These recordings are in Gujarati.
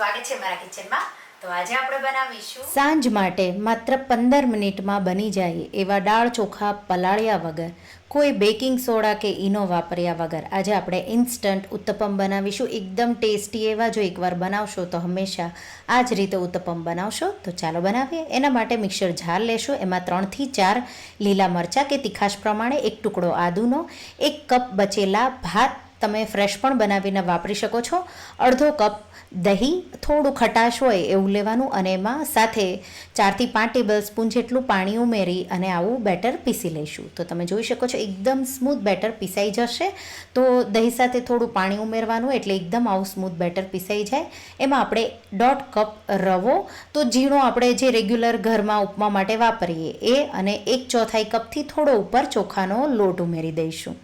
સ્વાગત છે મારા કિચનમાં. તો આજે આપણે બનાવીશું સાંજ માટે માત્ર પંદર મિનિટમાં બની જાય એવા દાળ ચોખા પલાળ્યા વગર, કોઈ બેકિંગ સોડા કે ઈનો વાપર્યા વગર. આજે આપણે ઇન્સ્ટન્ટ ઉત્તપમ બનાવીશું. એકદમ ટેસ્ટી એવા જો એકવાર બનાવશો તો હંમેશા આ જ રીતે ઉત્તપમ બનાવશો. તો ચાલો બનાવીએ. એના માટે મિક્સર જાર લેશો. એમાં ત્રણથી ચાર લીલા મરચાં કે તીખાશ પ્રમાણે એક ટુકડો આદુનો, એક કપ બચેલા ભાત તમે ફ્રેશ પણ બનાવીને વાપરી શકો છો. અડધો કપ દહીં થોડું ખટાશ હોય એવું લેવાનું અને એમાં સાથે ચારથી પાંચ ટેબલ સ્પૂન જેટલું પાણી ઉમેરી અને આવું બેટર પીસી લઈશું. તો તમે જોઈ શકો છો એકદમ સ્મૂથ બેટર પીસાઈ જશે. તો દહીં સાથે થોડું પાણી ઉમેરવાનું એટલે એકદમ આવું સ્મૂથ બેટર પીસાઈ જાય. એમાં આપણે દોઢ કપ રવો. તો ઝીણો આપણે જે રેગ્યુલર ઘરમાં ઉપમા માટે વાપરીએ એ અને એક ચોથાઈ કપથી થોડો ઉપર ચોખાનો લોટ ઉમેરી દઈશું.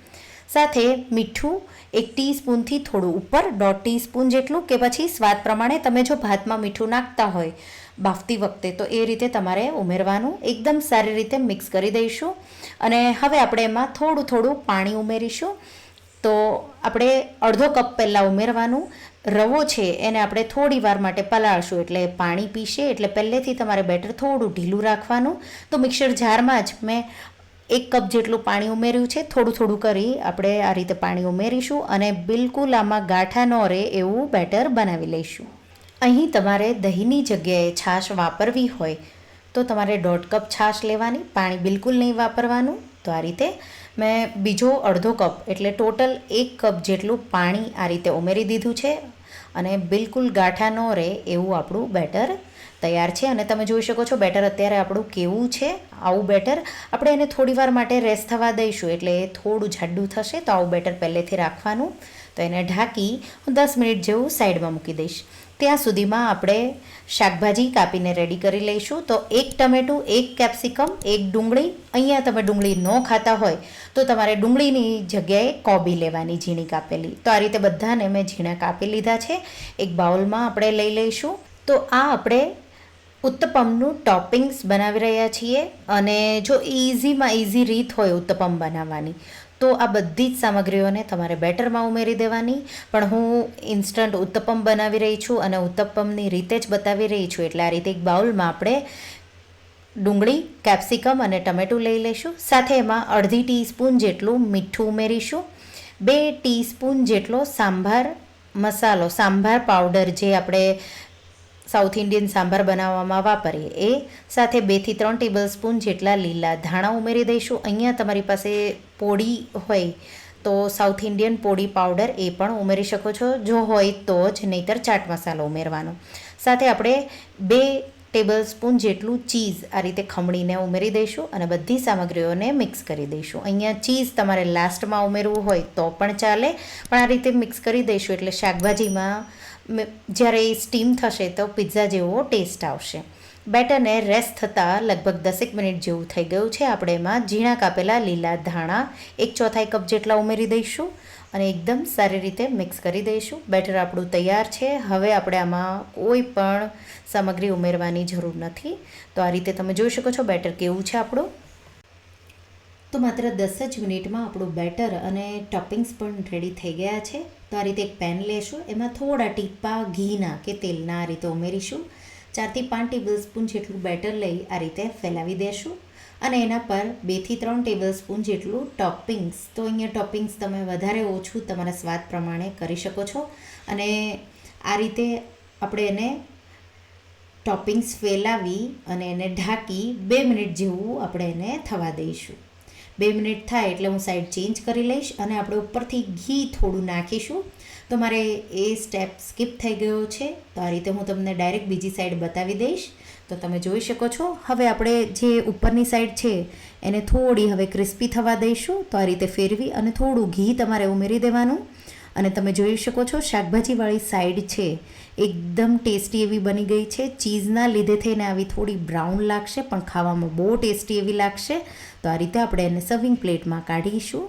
સાથે મીઠું એક ટીસ્પૂનથી થોડું ઉપર, દોઢ ટીસ્પૂન જેટલું કે પછી સ્વાદ પ્રમાણે તમે જો ભાતમાં મીઠું નાખતા હોય બાફતી વખતે, તો એ રીતે તમારે ઉમેરવાનું. એકદમ સારી રીતે મિક્સ કરી દઈશું. અને હવે આપણે એમાં થોડું થોડું પાણી ઉમેરીશું. તો આપણે અડધો કપ પહેલાં ઉમેરવાનું. રવો છે એને આપણે થોડી વાર માટે પલાળશું એટલે પાણી પીશે એટલે પહેલેથી તમારે બેટર થોડું ઢીલું રાખવાનું. તો મિક્સર જારમાં જ મેં એક કપ જેટલું પાણી ઉમેર્યું છે. થોડું થોડું કરી આપણે આ રીતે પાણી ઉમેરીશું અને બિલકુલ આમાં ગાંઠા ન રહે એવું બેટર બનાવી લઈશું. અહીં તમારે દહીંની જગ્યાએ છાશ વાપરવી હોય તો તમારે દોઢ કપ છાશ લેવાની, પાણી બિલકુલ નહીં વાપરવાનું. તો આ રીતે મેં બીજો અડધો કપ એટલે ટોટલ એક કપ જેટલું પાણી આ રીતે ઉમેરી દીધું છે. અને બિલકુલ ગાંઠા ન રહે એવું આપણું બેટર તૈયાર છે. અને તમે જોઈ શકો છો બેટર અત્યારે આપણું કેવું છે. આવું બેટર આપણે એને થોડી વાર માટે રેસ્ટ થવા દઈશું. એટલે થોડું જાડું થશે તો આવું બેટર પહેલેથી રાખવાનું. તો એને ઢાંકી હું દસ મિનિટ જેવું સાઈડમાં મૂકી દઈશ. ત્યાં સુધીમાં આપણે શાકભાજી કાપીને રેડી કરી લઈશું. તો એક ટમેટું, એક કેપ્સિકમ એક ડુંગળી. અહીંયા તમે ડુંગળી ન ખાતા હોય તો તમારે ડુંગળીની જગ્યાએ કોબી લેવાની, ઝીણી કાપેલી. તો આ રીતે બધાને મેં ઝીણા કાપી લીધા છે. એક બાઉલમાં આપણે લઈ લઈશું. તો આ આપણે ઉત્તપમનું ટોપિંગ્સ બનાવી રહ્યા છીએ. અને જો ઇઝીમાં ઇઝી રીત હોય ઉત્તપમ બનાવવાની તો આ બધી જ સામગ્રીઓને તમારે બેટરમાં ઉમેરી દેવાની. પણ હું ઇન્સ્ટન્ટ ઉત્તપમ બનાવી રહી છું અને ઉત્તપમની રીતે જ બતાવી રહી છું. એટલે આ રીતે એક બાઉલમાં આપણે ડુંગળી, કેપ્સિકમ અને ટમેટું લઈ લઈશું. સાથે એમાં અડધી ટીસ્પૂન જેટલું મીઠું ઉમેરીશું. બે ટીસ્પૂન જેટલો સાંભાર મસાલો, સાંભાર પાવડર જે આપણે સાઉથ ઇન્ડિયન સાંભાર બનાવવામાં વાપરીએ એ સાથે બેથી ત્રણ ટેબલ સ્પૂન જેટલા લીલા ધાણા ઉમેરી દઈશું. અહીંયા તમારી પાસે પોડી હોય તો સાઉથ ઇન્ડિયન પોડી પાવડર એ પણ ઉમેરી શકો છો. જો હોય તો જ, નહીતર ચાટ મસાલો ઉમેરવાનો. સાથે આપણે બે ટેબલ સ્પૂન જેટલું ચીઝ આ રીતે ખમણીને ઉમેરી દઈશું અને બધી સામગ્રીઓને મિક્સ કરી દઈશું. અહીંયા ચીઝ તમારે લાસ્ટમાં ઉમેરવું હોય તો પણ ચાલે, પણ આ રીતે મિક્સ કરી દઈશું એટલે શાકભાજીમાં જ્યારે એ સ્ટીમ થશે તો પિઝા જેવો ટેસ્ટ આવશે. બેટરને રેસ્ટ થતાં લગભગ દસેક મિનિટ જેવું થઈ ગયું છે. આપણે એમાં ઝીણા કાપેલા લીલા ધાણા, એક ચોથાઈ કપ જેટલા ઉમેરી દઈશું અને એકદમ સારી રીતે મિક્સ કરી દઈશું. બેટર આપણું તૈયાર છે. હવે આપણે આમાં કોઈ પણ સામગ્રી ઉમેરવાની જરૂર નથી. તો આ રીતે તમે જોઈ શકો છો બેટર કેવું છે આપણું. તો માત્ર દસ જ મિનિટમાં આપણું બેટર અને ટોપિંગ્સ પણ રેડી થઈ ગયા છે. તો આ રીતે એક પેન લેશું. એમાં થોડા ટીપા ઘીના કે તેલના આ રીતે ઉમેરીશું. ચારથી પાંચ ટેબલ સ્પૂન જેટલું બેટર લઈ આ રીતે ફેલાવી દેશું. અને એના પર બેથી ત્રણ ટેબલ સ્પૂન જેટલું ટોપિંગ્સ. તો અહીંયા ટોપિંગ્સ તમે વધારે ઓછું તમારા સ્વાદ પ્રમાણે કરી શકો છો. અને આ રીતે આપણે એને ટોપિંગ્સ ફેલાવી અને એને ઢાંકી બે મિનિટ જેવું આપણે એને થવા દઈશું. બે મિનિટ થાય એટલે હું સાઈડ ચેન્જ કરી લઈશ અને આપણે ઉપરથી ઘી થોડું નાખીશું. તો મારે એ સ્ટેપ સ્કીપ થઈ ગયો છે. તો આ રીતે હું તમને ડાયરેક્ટ બીજી સાઈડ બતાવી દઈશ. તો તમે જોઈ શકો છો. હવે આપણે જે ઉપરની સાઈડ છે, એને થોડી હવે ક્રિસ્પી થવા દઈશું. તો આ રીતે ફેરવી અને થોડું ઘી તમારે ઉમેરી દેવાનું. અને તમે જોઈ શકો છો, શાકભાજીવાળી સાઈડ છે. એકદમ ટેસ્ટી એવી બની ગઈ છે. ચીઝના લીધે થઈને આવી થોડી બ્રાઉન લાગશે, પણ ખાવામાં બહુ ટેસ્ટી એવી લાગશે. તો આ રીતે આપણે એને સર્વિંગ પ્લેટમાં કાઢીશું.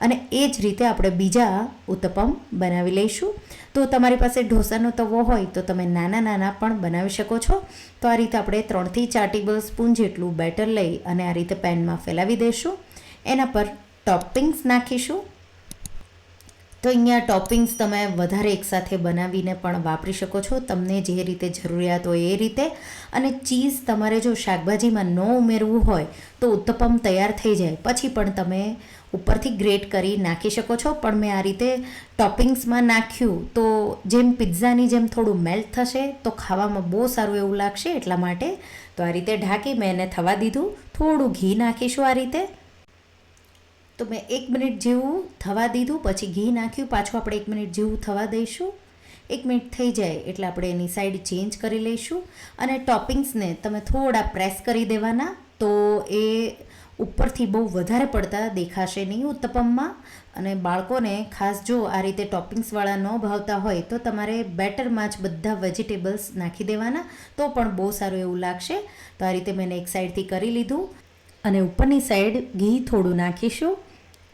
અને એ જ રીતે આપણે બીજા ઉત્તપમ બનાવી લઈશું. તો તમારી પાસે ઢોસાનો તવો હોય, તો તમે નાના નાના પણ બનાવી શકો છો. તો આ રીતે આપણે ત્રણથી ચાર ટેબલ સ્પૂન જેટલું બેટર લઈ અને આ રીતે પેનમાં ફેલાવી દઈશું એના પર ટોપિંગ્સ નાખીશું. તો અહીંયા ટોપિંગ્સ તમે વધારે એકસાથે બનાવીને પણ વાપરી શકો છો. તમને જે રીતે જરૂરિયાત હોય એ રીતે. અને ચીઝ તમારે જો શાકભાજીમાં ન ઉમેરવું હોય તો ઉત્તપમ તૈયાર થઈ જાય. પછી પણ તમે ઉપરથી ગ્રેટ કરી નાખી શકો છો. પણ મેં આ રીતે ટોપિંગ્સમાં નાખ્યું તો જેમ પિઝાની જેમ થોડું મેલ્ટ થશે તો ખાવામાં બહુ સારું એવું લાગશે એટલા માટે તો આ રીતે ઢાંકી મેં એને થવા દીધું. થોડું ઘી નાખીશું આ રીતે. તો મેં એક મિનિટ જેવું થવા દીધું, પછી ઘી નાખ્યું, પાછું આપણે એક મિનિટ જેવું થવા દઈશું. એક મિનિટ થઈ જાય એટલે આપણે એની સાઈડ ચેન્જ કરી લઈશું. અને ટોપિંગ્સને તમે થોડા પ્રેસ કરી દેવાના, તો એ ઉપરથી બહુ વધારે પડતા દેખાશે નહીં ઉત્તપમમાં. અને બાળકોને ખાસ જો આ રીતે ટોપિંગ્સવાળા ન ભાવતા હોય, તો તમારે બેટરમાં જ બધા વેજીટેબલ્સ નાખી દેવાના, તો પણ બહુ સારું એવું લાગશે. તો આ રીતે મેં એક સાઈડથી કરી લીધું. અને ઉપરની સાઈડ ઘી થોડું નાખીશું.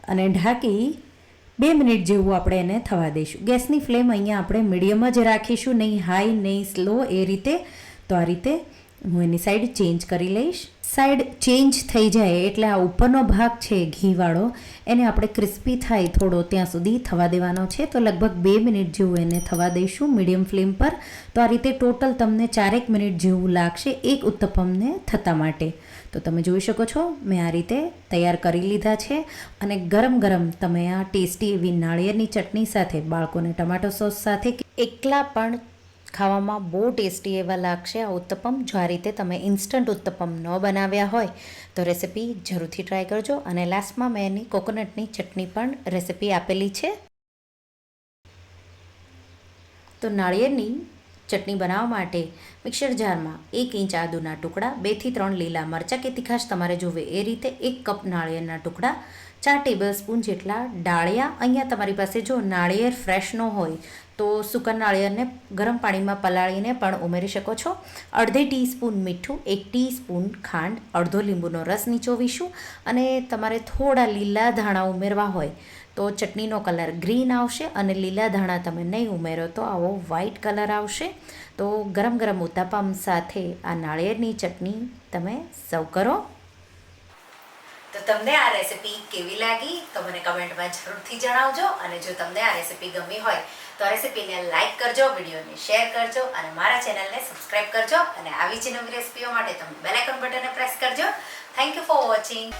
અને ઢાંકી બે મિનિટ જેવું આપણે એને થવા દઈશું. ગેસની ફ્લેમ અહીંયા આપણે મીડિયમ જ રાખીશું, નહીં હાઈ, નહીં સ્લો, એ રીતે. તો આ રીતે હું એની સાઈડ ચેન્જ કરી લઈશ. સાઈડ ચેન્જ થઈ જાય એટલે આ ઉપરનો ભાગ છે ઘીવાળો. એને આપણે ક્રિસ્પી થાય થોડો ત્યાં સુધી થવા દેવાનો છે. તો લગભગ બે મિનિટ જેવું એને થવા દઈશું મીડિયમ ફ્લેમ પર. તો આ રીતે ટોટલ તમને ચારેક મિનિટ જેવું લાગશે એક ઉત્તપમને થતા માટે. તો તમે જોઈ શકો છો, મેં આ રીતે તૈયાર કરી લીધા છે. અને ગરમ ગરમ તમે આ ટેસ્ટી એવી નાળિયેરની ચટણી સાથે, બાળકોને ટમાટો સોસ સાથે એકલા પણ ખાવામાં બહુ ટેસ્ટી એવા લાગશે. આ ઉત્તપમ જો આ રીતે તમે ઇન્સ્ટન્ટ ઉત્તપમ ન બનાવ્યા હોય તો રેસિપી જરૂરથી ટ્રાય કરજો અને લાસ્ટમાં મેં એની કોકોનટની ચટણી પણ રેસિપી આપેલી છે. તો નાળિયેરની ચટણી બનાવવા માટે મિક્સર જારમાં એક ઇંચ આદુના ટુકડા બેથી ત્રણ લીલા મરચાં કે તીખાશ તમારે જોવે એ રીતે એક કપ નાળિયેરના ટુકડા, ચાર ટેબલ સ્પૂન જેટલા ડાળિયા. અહીંયા તમારી પાસે જો નાળિયેર ફ્રેશ ન હોય તો સૂકા નાળિયેરને ગરમ પાણીમાં પલાળીને પણ ઉમેરી શકો છો. અડધી ટીસ્પૂન મીઠું, એક ટીસ્પૂન ખાંડ, અડધો લીંબુનો રસ નીચોવીશું અને તમારે થોડા લીલા ધાણા ઉમેરવા હોય તો ચટણીનો કલર ગ્રીન આવશે અને લીલા ધાણા તમે નહીં ઉમેરો તો આવો વ્હાઈટ કલર આવશે. તો ગરમ ગરમ ઉત્તાપમ સાથે આ નાળિયેરની ચટણી તમે સર્વ કરો. તો તમને આ રેસિપી કેવી લાગી? તો મને કમેન્ટમાં જરૂરથી જણાવજો અને જો તમને આ રેસિપી ગમી હોય તો આ લાઇક કરજો, વિડીયોને શેર કરજો અને મારા ચેનલને સબસ્ક્રાઇબ કરજો અને આવી જ નવી રેસીપીઓ માટે તમે બેલ આઇકન બટનને પ્રેસ કરજો. Thank you for watching